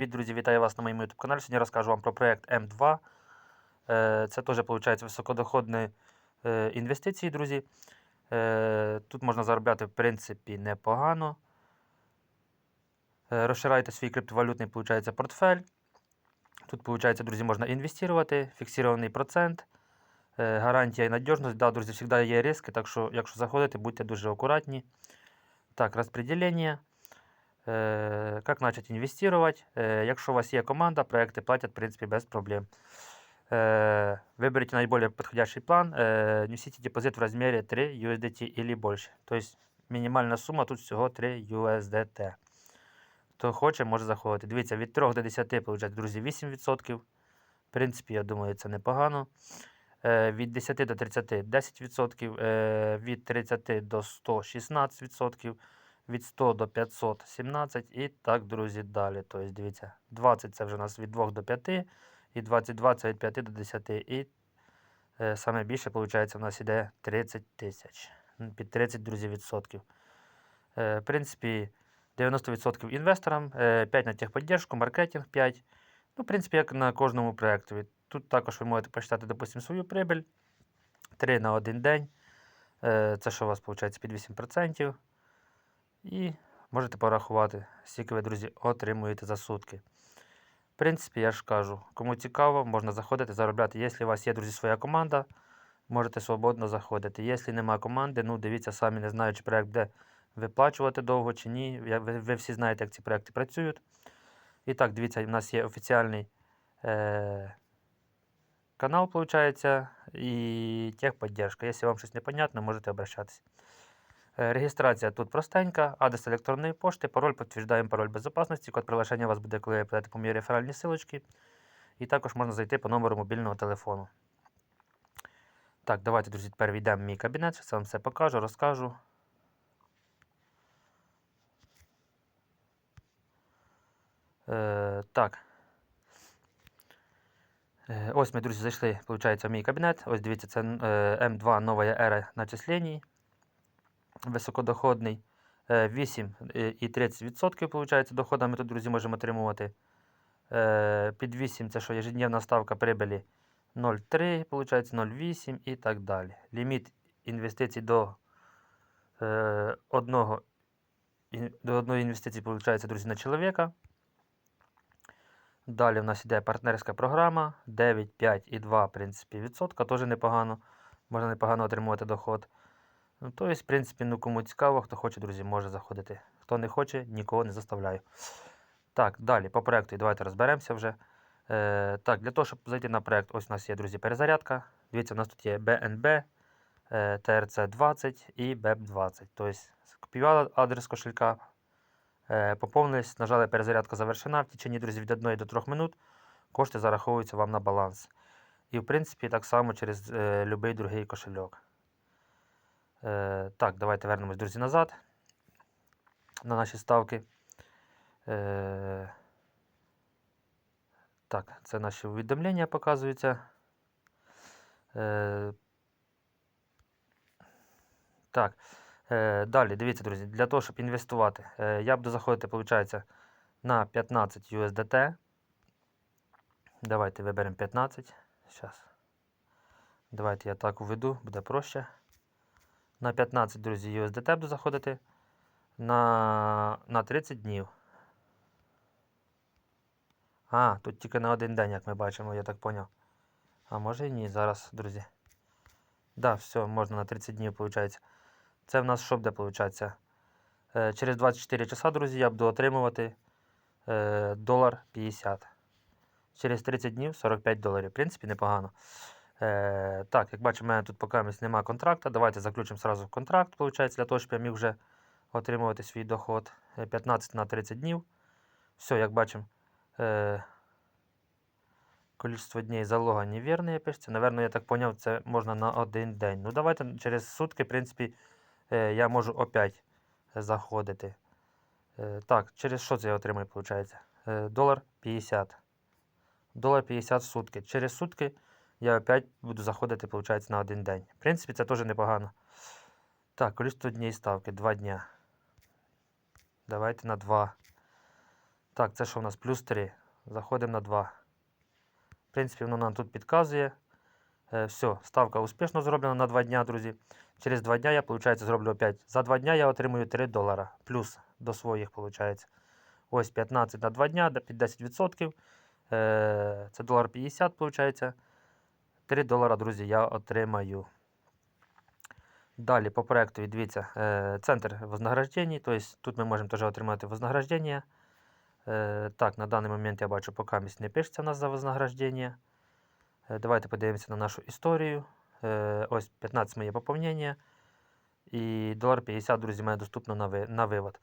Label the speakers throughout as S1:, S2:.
S1: Привіт, друзі, вітаю вас на моєму YouTube каналі. Сьогодні розкажу вам про проект М2. Е, Це теж виходить високодоходні е, інвестиції, друзі. Е, Тут можна заробляти, в принципі, непогано. Е, Розширяєте свій криптовалютний виходить, портфель. Тут, виходить, друзі, можна інвестувати, фіксований процент, гарантія і надіжність. Да, друзі, завжди є риски, так що, якщо заходите, будьте дуже акуратні. Так, розподілення. Э, Как начать инвестировать? Э, Якщо у вас є команда, проекти платять, в принципі, без проблем. Э, Выберите наиболее подходящий план. Э, Внесите депозит в размере 3 USDT или больше. То есть мінімальна сума тут всього 3 USDT. Хто хоче, може заходити. Дивіться, від 3 до 10, виходить, друзі, 8%. В принципі, я думаю, це непогано. Е, Від 10 до 30 10%, е, від 30 до 100 16%, від 100 до 500 17 і так, друзі, далі. Тобто, дивіться, 20 це вже у нас від 2 до 5, і 22 це від 5 до 10. І е, саме більше, виходить, у нас іде 30 тисяч. Під 30, друзі, відсотків. Е, в принципі, 90% інвесторам, е, 5 на техподдержку, маркетинг 5. Ну, в принципі, як на кожному проєктові. Тут також ви можете посчитати, допустимо, свою прибиль. 3 на один день. Е, Це що у вас виходить під 8%. І можете порахувати, скільки ви, друзі, отримуєте за сутки. В принципі, я ж кажу, кому цікаво, можна заходити, заробляти. Якщо у вас є, друзі, своя команда, можете свободно заходити. Якщо немає команди, ну дивіться самі, не знаю, чи проєкт буде виплачувати довго чи ні. Ви, ви всі знаєте, як ці проекти працюють. І так, дивіться, у нас є офіціальний е- канал, виходить, і техподдержка. Якщо вам щось непонятно, можете обращатися. Е, Регістрація тут простенька, адрес електронної пошти, пароль, підтверждаємо пароль безпечності, код приглашення у вас буде, коли ви по моїй реферальній силочці. І також можна зайти по номеру мобільного телефону. Так, давайте, друзі, тепер війдемо в мій кабінет, зараз вам все покажу, розкажу. Е, так. Е, ось ми, друзі, зайшли, виходить, в мій кабінет. Ось дивіться, це е, М2 нова ера начислений високодоходний. Е, 8 е, і 30% виходить, доходами тут, друзі, можемо отримувати. Е, Під 8 це що ежедневна ставка прибилі 0,3, виходить 0,8 і так далі. Ліміт інвестицій до е, одного до одної інвестиції, виходить, друзі, на чоловіка. Далі в нас йде партнерська програма 9, 5 і 2, в принципі, відсотка. Теж непогано. Можна непогано отримувати доход. Ну, то есть, в принципі, ну кому цікаво, хто хоче, друзі, може заходити. Хто не хоче, нікого не заставляю. Так, далі по проекту давайте розберемося вже. Е, так, для того, щоб зайти на проект, ось у нас є, друзі, перезарядка. Дивіться, у нас тут є BNB, е, TRC20 і BEP20. Тобто, скопіювали адрес кошелька, е, поповнились, нажали перезарядка завершена. В течение, друзі, від 1 до 3 минут кошти зараховуються вам на баланс. І, в принципі, так само через е, будь-який другий кошельок. Е, так, давайте вернемось, друзі, назад на наші ставки. Е, так, це наші увідомлення показуються. Е, так, е, далі, дивіться, друзі, для того, щоб інвестувати, е, я буду заходити, виходить, на 15 USDT. Давайте виберемо 15. Зараз. Давайте я так введу, буде проще. На 15, друзі, USDT буду заходити на, на 30 днів. А, тут тільки на один день, як ми бачимо, я так поняв. А може і ні, зараз, друзі. Да, все, можна на 30 днів, виходить. Це в нас що буде, виходить? Е, через 24 часа, друзі, я буду отримувати е, долар 50. Через 30 днів 45 доларів. В принципі, непогано. Е, так, як бачимо, у мене тут поки немає контракту. Давайте заключимо сразу контракт, виходить, для того, щоб я міг вже отримувати свій доход Е, 15 на 30 днів. Все, як бачимо, е, количество днів залога неверне пишеться. Наверно, я так зрозумів, це можна на один день. Ну, давайте через сутки, в принципі, е, я можу опять заходити. Е, так, через що це я отримаю, виходить? Е, долар 50. Долар 50 в сутки. Через сутки я опять буду заходити, виходить, на один день. В принципі, це теж непогано. Так, количество днів ставки 2 дня. Давайте на 2. Так, це що у нас? Плюс 3. Заходимо на 2. В принципі, воно нам тут підказує. Е, все, ставка успішно зроблена на 2 дня, друзі. Через 2 дня я, виходить, зроблю опять. За 2 дня я отримую 3 долара. Плюс до своїх, виходить. Ось 15 на 2 дня, під 10%. Е, це долар 50, виходить. 3 долара, друзі, я отримаю. Далі по проекту, дивіться, е, центр вознаграждень. Тобто тут ми можемо теж отримати вознаграждення. Е, так, на даний момент я бачу, поки місць не пишеться у нас за вознаграждення. Е, давайте подивимося на нашу історію. Ось 15 моє поповнення. І долар 50, друзі, мене доступно на, ви, на вивод.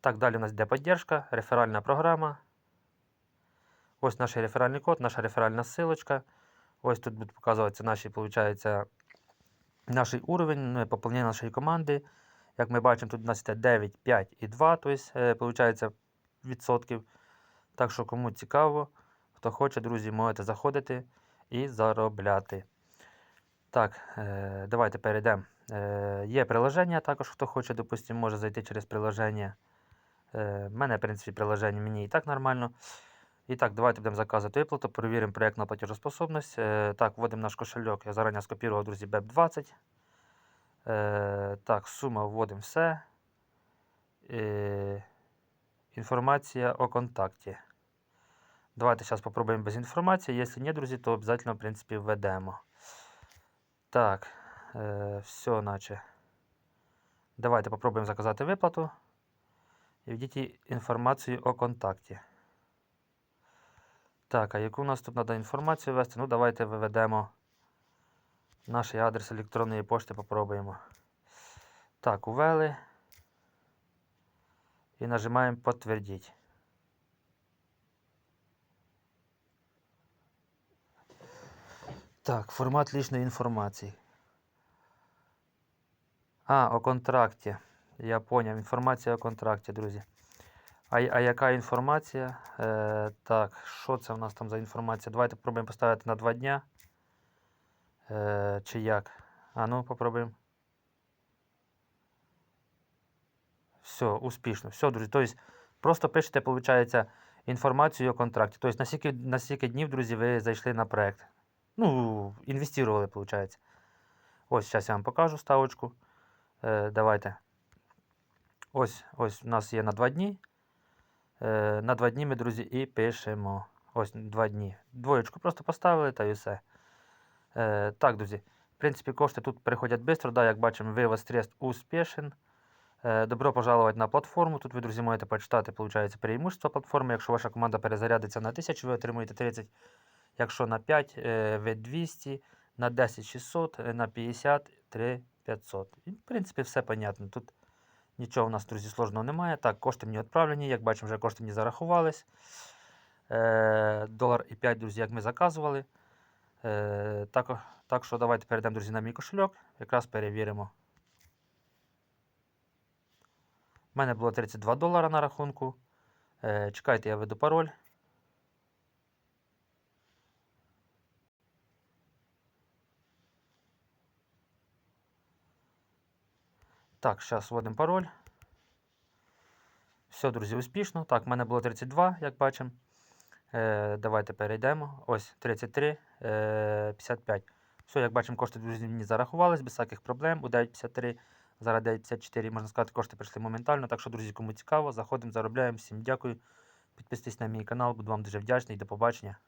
S1: Так, далі у нас йде підтримка, реферальна програма. Ось наш реферальний код, наша реферальна ссылочка. Ось тут будуть показуватися наші, виходить, наш уровень е, поповнення нашої команди. Як ми бачимо, тут у нас йде 9, 5 і 2, тобто, е, відсотків. Так що, кому цікаво, хто хоче, друзі, можете заходити і заробляти. Так, е, давайте перейдемо. Е, є приложення, також хто хоче, допустимо, може зайти через приложення. В мене, в принципі, приложення мені і так нормально. І так, давайте будемо заказувати виплату, перевіримо проєктну платежоспособність. Е, так, вводимо наш кошельок. Я зарані скопірував, друзі, BEP20. Е, так, сума вводимо все. Е, інформація о контакті. Давайте зараз попробуємо без інформації. Якщо ні, друзі, то обов'язково, в принципі, введемо. Так, е, все, наче. Давайте попробуємо заказати виплату. І введіть інформацію о контакті. Так, а яку у нас тут треба інформацію ввести? Ну, давайте виведемо наш адрес електронної пошти, попробуємо. Так, увели. І нажимаємо підтвердити. Так, формат личної інформації. А, о контракті. Я поняв. Інформація о контракті, друзі. А, а яка інформація? Е, так, що це у нас там за інформація? Давайте попробуємо поставити на 2 дня. Е, чи як? А ну, попробуємо. Все, успішно. Все, друзі. Тобто, просто пишете, виходить, інформацію о контракті. Тобто, на скільки, на скільки днів, друзі, ви зайшли на проект. Ну, інвестували, виходить. Ось, зараз я вам покажу ставочку. Е, давайте. Ось, ось у нас є на 2 дні. Е, на 2 дні ми, друзі, і пишемо. Ось 2 дні. Двоєчку просто поставили та і все. Е, так, друзі. В принципі, кошти тут приходять швидко. Да, як бачимо, вивод средств успішен. Е, добро пожаловать на платформу. Тут ви, друзі, можете почитати, виходить, преимущество платформи. Якщо ваша команда перезарядиться на 1000, ви отримуєте 30. Якщо на 5, е, ви 200, на 10 600, е, на 50 3 500. І, в принципі, все понятно. Тут нічого в нас, друзі, сложного немає. Так, кошти мені відправлені. Як бачимо, вже кошти мені зарахувались. Е, долар і 5, друзі, як ми заказували. Е, так, так що давайте перейдемо, друзі, на мій кошельок. Якраз перевіримо. У мене було 32 долара на рахунку. Е, чекайте, я веду пароль. Так, зараз вводимо пароль. Все, друзі, успішно. Так, в мене було 32, як бачимо. Е, давайте перейдемо. Ось 33, е, 55. Все, як бачимо, кошти друзі мені зарахувались без всяких проблем. У 9,53, зараз 9,54, можна сказати, кошти прийшли моментально. Так що, друзі, кому цікаво, заходимо, заробляємо. Всім дякую. Підписуйтесь на мій канал, буду вам дуже вдячний. До побачення.